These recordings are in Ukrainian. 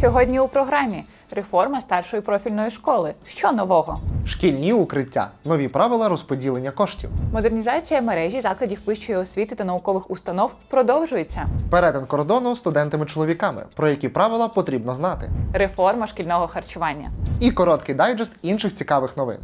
Сьогодні у програмі реформа старшої профільної школи. Що нового? Шкільні укриття, нові правила розподілення коштів, Модернізація мережі закладів вищої освіти та наукових установ продовжується. перетин кордону студентами-чоловіками, про які правила потрібно знати, Реформа шкільного харчування. і короткий дайджест інших цікавих новин.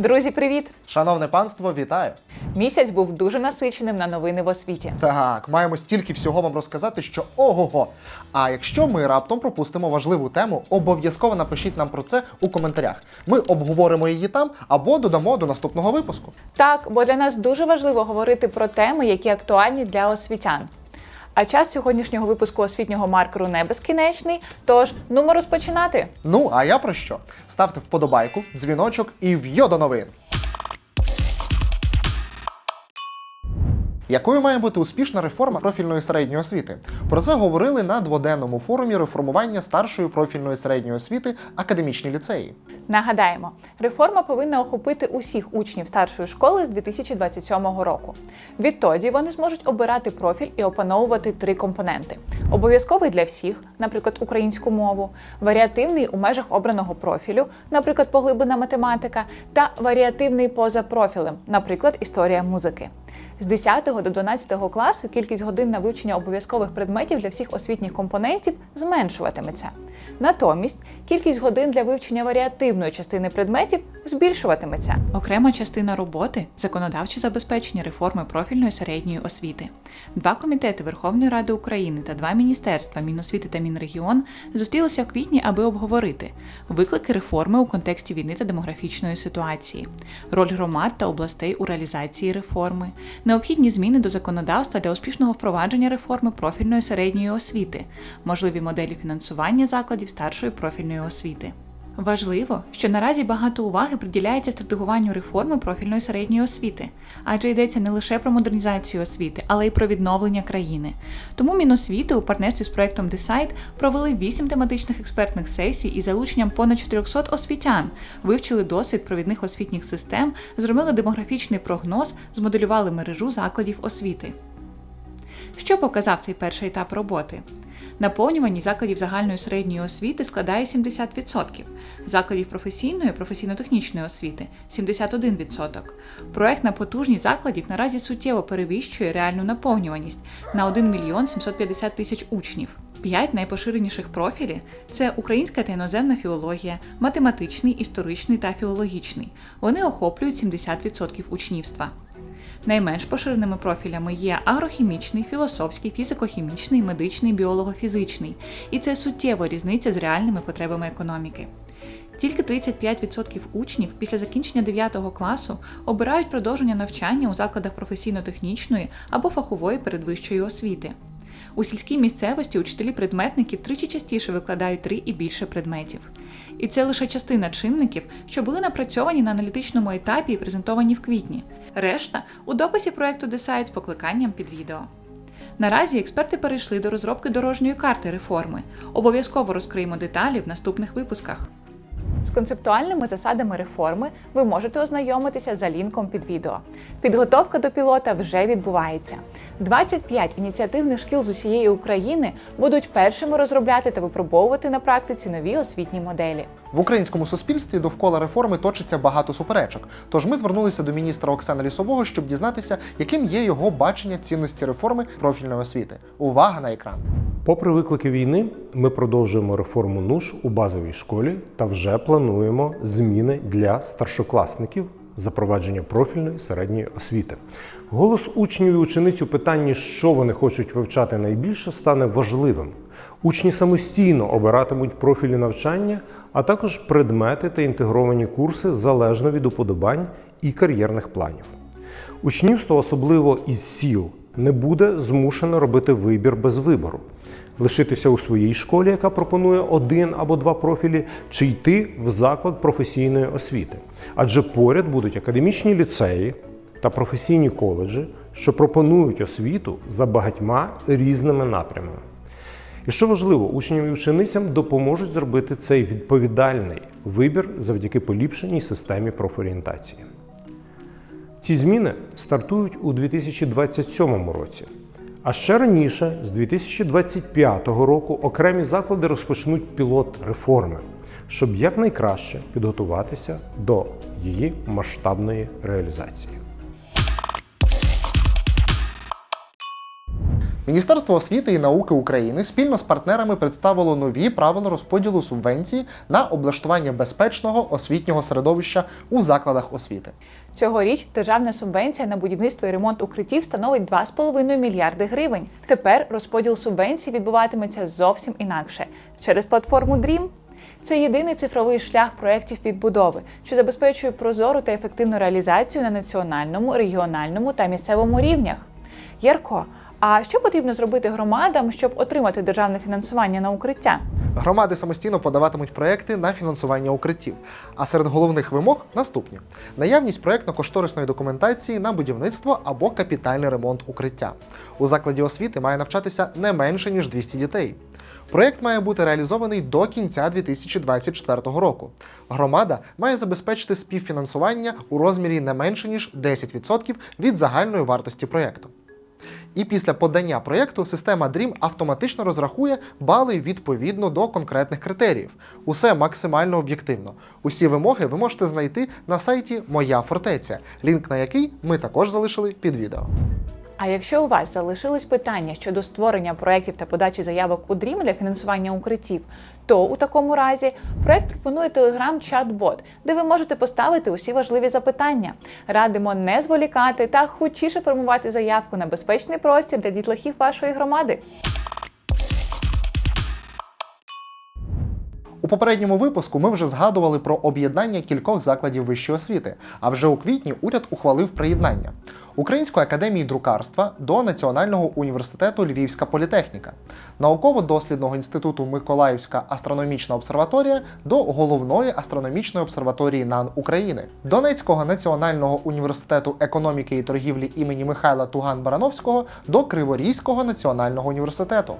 Друзі, привіт! Шановне панство, вітаю! Місяць був дуже насиченим на новини в освіті. Так, маємо стільки всього вам розказати, що ого-го. А якщо ми раптом пропустимо важливу тему, обов'язково напишіть нам про це у коментарях. Ми обговоримо її там або додамо до наступного випуску. Так, бо для нас дуже важливо говорити про теми, які актуальні для освітян. А час сьогоднішнього випуску освітнього маркеру не безкінечний. Тож нумо розпочинати. Ну, а я про що? Ставте вподобайку, дзвіночок і в'йо до новин. Якою має бути успішна реформа профільної середньої освіти? Про це говорили на дводенному форумі реформування старшої профільної середньої освіти академічні ліцеї. Нагадаємо, реформа повинна охопити усіх учнів старшої школи з 2027 року. Відтоді вони зможуть обирати профіль і опановувати три компоненти: обов'язковий для всіх, наприклад, українську мову, варіативний у межах обраного профілю, наприклад, поглиблена математика, та варіативний поза профілем, наприклад, історія музики. З 10 до 12 класу кількість годин на вивчення обов'язкових предметів для всіх освітніх компонентів зменшуватиметься. Натомість кількість годин для вивчення варіативної частини предметів збільшуватиметься. Окрема частина роботи законодавче забезпечення реформи профільної середньої освіти. Два комітети Верховної Ради України та два міністерства Міносвіти та Мінрегіон зустрілися в квітні, аби обговорити виклики реформи у контексті війни та демографічної ситуації, роль громад та областей у реалізації реформи, необхідні зміни до законодавства для успішного впровадження реформи профільної середньої освіти, можливі моделі фінансування закладів старшої профільної освіти. Важливо, що наразі багато уваги приділяється стратегуванню реформи профільної середньої освіти, адже йдеться не лише про модернізацію освіти, але й про відновлення країни. Тому Міносвіти у партнерстві з проектом Decide провели вісім тематичних експертних сесій із залученням понад 400 освітян, вивчили досвід провідних освітніх систем, зробили демографічний прогноз, змоделювали мережу закладів освіти. Що показав цей перший етап роботи? Наповнюваність закладів загальної середньої освіти складає 70%, закладів професійної професійно-технічної освіти 71%. Проектна потужність закладів наразі суттєво перевищує реальну наповнюваність на 1 мільйон 750 тисяч учнів. П'ять найпоширеніших профілі це українська та іноземна філологія, математичний, історичний та філологічний. Вони охоплюють 70% учнівства. Найменш поширеними профілями є агрохімічний, філософський, фізико-хімічний, медичний, біолого-фізичний, і це суттєва різниця з реальними потребами економіки. Тільки 35% учнів після закінчення 9 класу обирають продовження навчання у закладах професійно-технічної або фахової передвищої освіти. У сільській місцевості учителі-предметники втричі частіше викладають три і більше предметів. І це лише частина чинників, що були напрацьовані на аналітичному етапі і презентовані в квітні. Решта у дописі проекту Decide з покликанням під відео. Наразі експерти перейшли до розробки дорожньої карти реформи. Обов'язково розкриємо деталі в наступних випусках. З концептуальними засадами реформи ви можете ознайомитися за лінком під відео. Підготовка до пілота вже відбувається. 25 ініціативних шкіл з усієї України будуть першими розробляти та випробовувати на практиці нові освітні моделі. В українському суспільстві довкола реформи точиться багато суперечок. Тож ми звернулися до міністра Оксани Лісового, щоб дізнатися, яким є його бачення цінності реформи профільної освіти. Увага на екран! Попри виклики війни, ми продовжуємо реформу НУШ у базовій школі та вже плануємо зміни для старшокласників запровадження профільної середньої освіти. Голос учнів і учениць у питанні, що вони хочуть вивчати найбільше, стане важливим. Учні самостійно обиратимуть профілі навчання, а також предмети та інтегровані курси залежно від уподобань і кар'єрних планів. Учнівство, особливо із сіл, не буде змушено робити вибір без вибору, лишитися у своїй школі, яка пропонує один або два профілі, чи йти в заклад професійної освіти. Адже поряд будуть академічні ліцеї та професійні коледжі, що пропонують освіту за багатьма різними напрямами. І що важливо, учням і ученицям допоможуть зробити цей відповідальний вибір завдяки поліпшеній системі профорієнтації. Ці зміни стартують у 2027 році, А ще раніше, з 2025 року, окремі заклади розпочнуть пілот реформи, щоб якнайкраще підготуватися до її масштабної реалізації. Міністерство освіти і науки України спільно з партнерами представило нові правила розподілу субвенції на облаштування безпечного освітнього середовища у закладах освіти. Цьогоріч державна субвенція на будівництво і ремонт укриттів становить 2,5 мільярди гривень. Тепер розподіл субвенцій відбуватиметься зовсім інакше через платформу DREAM. Це єдиний цифровий шлях проєктів відбудови, що забезпечує прозору та ефективну реалізацію на національному, регіональному та місцевому рівнях. Ярко, а що потрібно зробити громадам, щоб отримати державне фінансування на укриття? Громади самостійно подаватимуть проекти на фінансування укриттів. А серед головних вимог наступні: наявність проектно-кошторисної документації на будівництво або капітальний ремонт укриття. У закладі освіти має навчатися не менше ніж 200 дітей. Проєкт має бути реалізований до кінця 2024 року. Громада має забезпечити співфінансування у розмірі не менше ніж 10% від загальної вартості проєкту. І після подання проєкту система DREAM автоматично розрахує бали відповідно до конкретних критеріїв. Усе максимально об'єктивно. Усі вимоги ви можете знайти на сайті Моя фортеця, лінк на який ми також залишили під відео. А якщо у вас залишились питання щодо створення проєктів та подачі заявок у DREAM для фінансування укриттів, то у такому разі проєкт пропонує телеграм-чат-бот, де ви можете поставити усі важливі запитання. Радимо не зволікати та хутчіше формувати заявку на безпечний простір для дітлахів вашої громади. Попередньому випуску ми вже згадували про об'єднання кількох закладів вищої освіти, а вже у квітні уряд ухвалив приєднання. Української академії друкарства до Національного університету Львівська політехніка, науково-дослідного інституту Миколаївська астрономічна обсерваторія до головної астрономічної обсерваторії НАН України, Донецького національного університету економіки і торгівлі імені Михайла Туган-Барановського до Криворізького національного університету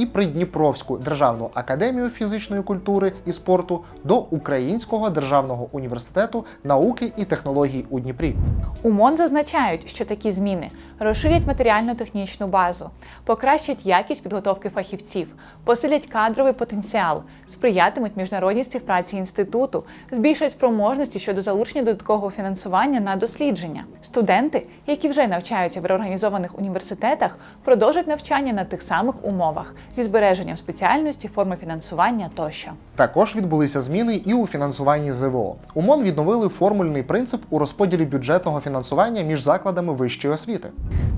і Придніпровську державну академію фізичної культури і спорту до Українського державного університету науки і технологій у Дніпрі. У МОН зазначають, що такі зміни розширять матеріально-технічну базу, покращать якість підготовки фахівців, посилять кадровий потенціал, сприятимуть міжнародній співпраці інституту, збільшать спроможності щодо залучення додаткового фінансування на дослідження. Студенти, які вже навчаються в реорганізованих університетах, продовжать навчання на тих самих умовах зі збереженням спеціальності, форми фінансування тощо. Також відбулися зміни і у фінансуванні ЗВО. У МОН відновили формульний принцип у розподілі бюджетного фінансування між закладами вищої освіти.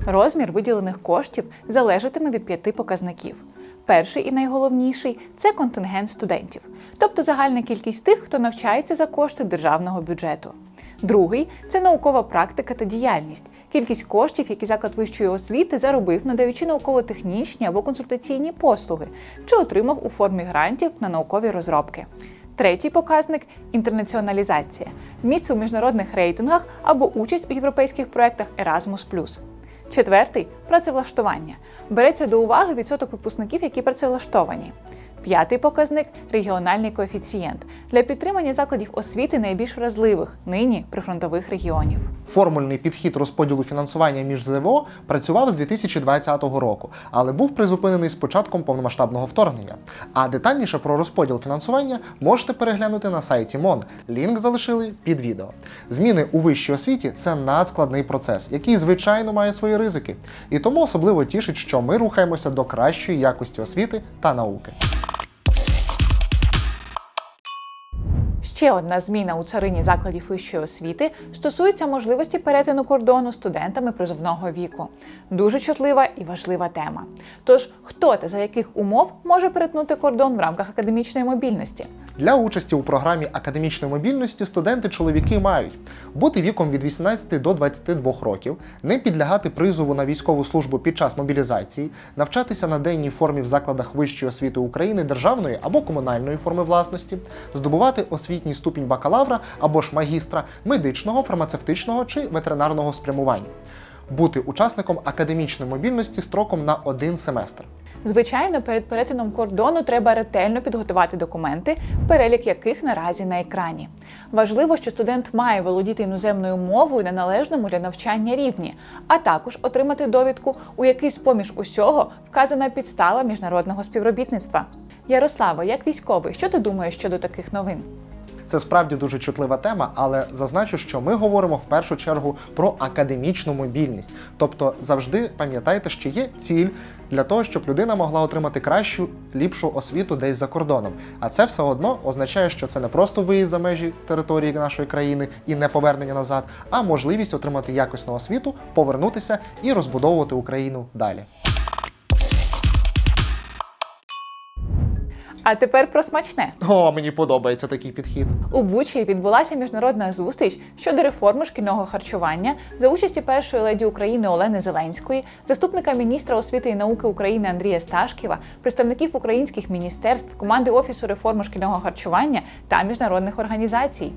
Розмір виділених коштів залежатиме від п'яти показників. Перший і найголовніший це контингент студентів, тобто загальна кількість тих, хто навчається за кошти державного бюджету. Другий це наукова практика та діяльність, кількість коштів, які заклад вищої освіти заробив, надаючи науково-технічні або консультаційні послуги, чи отримав у формі грантів на наукові розробки. Третій показник інтернаціоналізація місце у міжнародних рейтингах або участь у європейських проєктах Erasmus+. Четвертий працевлаштування. Береться до уваги відсоток випускників, які працевлаштовані. П'ятий показник регіональний коефіцієнт для підтримання закладів освіти найбільш вразливих нині прифронтових регіонів. Формульний підхід розподілу фінансування між ЗВО працював з 2020 року, але був призупинений з початком повномасштабного вторгнення. А детальніше про розподіл фінансування можете переглянути на сайті МОН. Лінк залишили під відео. Зміни у вищій освіті це надскладний процес, який звичайно має свої ризики. І тому особливо тішить, що ми рухаємося до кращої якості освіти та науки. Ще одна зміна у царині закладів вищої освіти стосується можливості перетину кордону студентами призовного віку. Дуже чутлива і важлива тема. Тож, хто та за яких умов може перетнути кордон в рамках академічної мобільності? Для участі у програмі академічної мобільності студенти-чоловіки мають бути віком від 18 до 22 років, не підлягати призову на військову службу під час мобілізації, навчатися на денній формі в закладах вищої освіти України державної або комунальної форми власності, здобувати освітній ступінь бакалавра або ж магістра медичного, фармацевтичного чи ветеринарного спрямування, бути учасником академічної мобільності строком на один семестр. Звичайно, перед перетином кордону треба ретельно підготувати документи, перелік яких наразі на екрані. Важливо, що студент має володіти іноземною мовою на належному для навчання рівні, а також отримати довідку, у якій з-поміж усього вказана підстава міжнародного співробітництва. Ярослава, як військовий, що ти думаєш щодо таких новин? Це справді дуже чутлива тема, але зазначу, що ми говоримо в першу чергу про академічну мобільність. Тобто завжди пам'ятайте, що є ціль для того, щоб людина могла отримати кращу, ліпшу освіту десь за кордоном. А це все одно означає, що це не просто виїзд за межі території нашої країни і не повернення назад, а можливість отримати якісну освіту, повернутися і розбудовувати Україну далі. А тепер про смачне. О, мені подобається такий підхід. У Бучі відбулася міжнародна зустріч щодо реформи шкільного харчування за участі першої леді України Олени Зеленської, заступника міністра освіти і науки України Андрія Сташківа, представників українських міністерств, команди офісу реформи шкільного харчування та міжнародних організацій.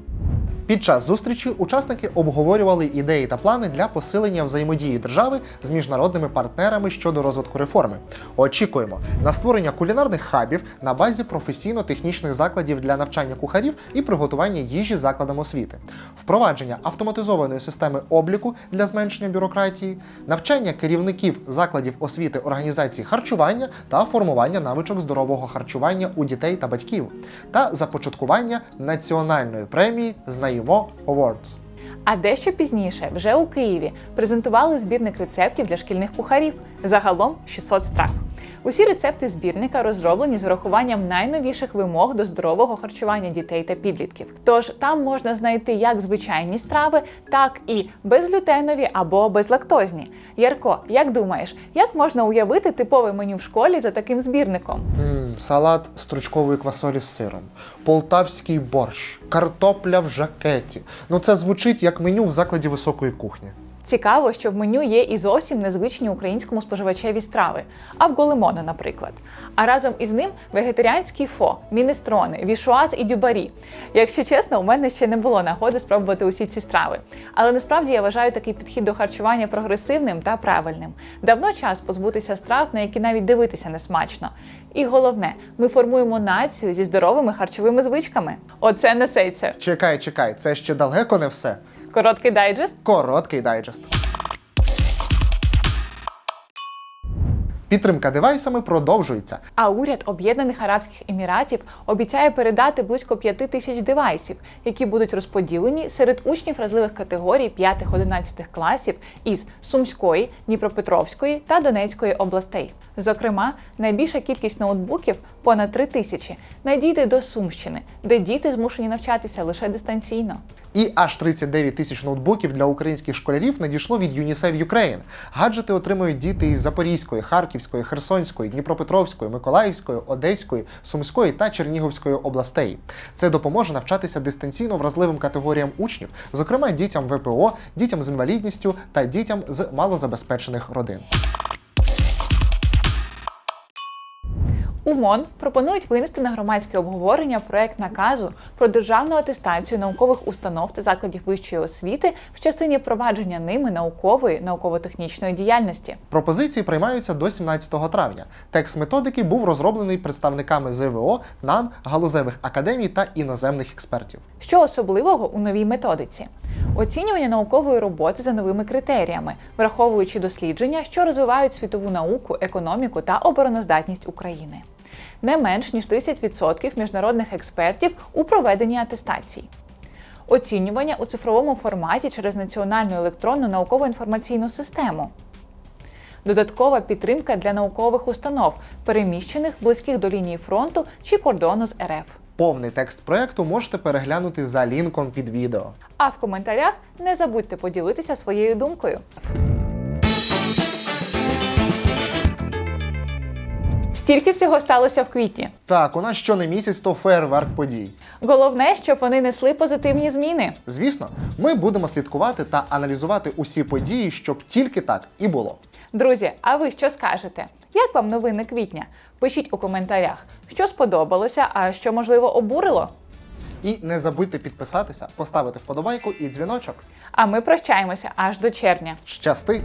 Під час зустрічі учасники обговорювали ідеї та плани для посилення взаємодії держави з міжнародними партнерами щодо розвитку реформи. Очікуємо на створення кулінарних хабів на базі професійно-технічних закладів для навчання кухарів і приготування їжі закладам освіти, впровадження автоматизованої системи обліку для зменшення бюрократії, навчання керівників закладів освіти організації харчування та формування навичок здорового харчування у дітей та батьків, та започаткування національної премії Знаємо Awards. А дещо пізніше, вже у Києві, презентували збірник рецептів для шкільних кухарів. Загалом 600 страв. Усі рецепти збірника розроблені з урахуванням найновіших вимог до здорового харчування дітей та підлітків. Тож там можна знайти як звичайні страви, так і безглютенові або безлактозні. Ярко, як думаєш, як можна уявити типове меню в школі за таким збірником? М, салат стручкової квасолі з сиром, полтавський борщ, картопля в жакеті. Ну це звучить як меню в закладі високої кухні. Цікаво, що в меню є і зовсім незвичні українському споживачеві страви, авголемоно, наприклад. А разом із ним вегетаріанський фо, мінестрони, вішуаз і дюбарі. Якщо чесно, у мене ще не було нагоди спробувати усі ці страви. Але насправді я вважаю такий підхід до харчування прогресивним та правильним. Давно час позбутися страв, на які навіть дивитися не смачно. І головне, ми формуємо націю зі здоровими харчовими звичками. Оце несеться. Чекай, чекай, це ще далеко не все. Короткий дайджест. Короткий дайджест. Підтримка девайсами продовжується. А уряд Об'єднаних Арабських Еміратів обіцяє передати близько 5 тисяч девайсів, які будуть розподілені серед учнів вразливих категорій 5-11 класів із Сумської, Дніпропетровської та Донецької областей. Зокрема, найбільша кількість ноутбуків понад 3 тисячі надійде до Сумщини, де діти змушені навчатися лише дистанційно. І аж 39 тисяч ноутбуків для українських школярів надійшло від UNICEF Ukraine. Гаджети отримують діти із Запорізької, Харківської, Херсонської, Дніпропетровської, Миколаївської, Одеської, Сумської та Чернігівської областей. Це допоможе навчатися дистанційно вразливим категоріям учнів, зокрема дітям ВПО, дітям з інвалідністю та дітям з малозабезпечених родин. У МОН пропонують винести на громадське обговорення проект наказу про державну атестацію наукових установ та закладів вищої освіти в частині впровадження ними наукової науково-технічної діяльності. Пропозиції приймаються до 17 травня. Текст методики був розроблений представниками ЗВО, НАН, галузевих академій та іноземних експертів. Що особливого у новій методиці? Оцінювання наукової роботи за новими критеріями, враховуючи дослідження, що розвивають світову науку, економіку та обороноздатність України. Не менш ніж 30% міжнародних експертів у проведенні атестацій. Оцінювання у цифровому форматі через національну електронну науково-інформаційну систему. Додаткова підтримка для наукових установ, переміщених близьких до лінії фронту чи кордону з РФ. Повний текст проекту можете переглянути за лінком під відео. А в коментарях не забудьте поділитися своєю думкою. Стільки всього сталося в квітні. Так, у нас що не місяць, то фейерверк подій. Головне, щоб вони несли позитивні зміни. Звісно, ми будемо слідкувати та аналізувати усі події, щоб тільки так і було. Друзі, а ви що скажете? Як вам новини квітня? Пишіть у коментарях, що сподобалося, а що можливо обурило. І не забудьте підписатися, поставити вподобайку і дзвіночок. А ми прощаємося аж до червня. Щасти!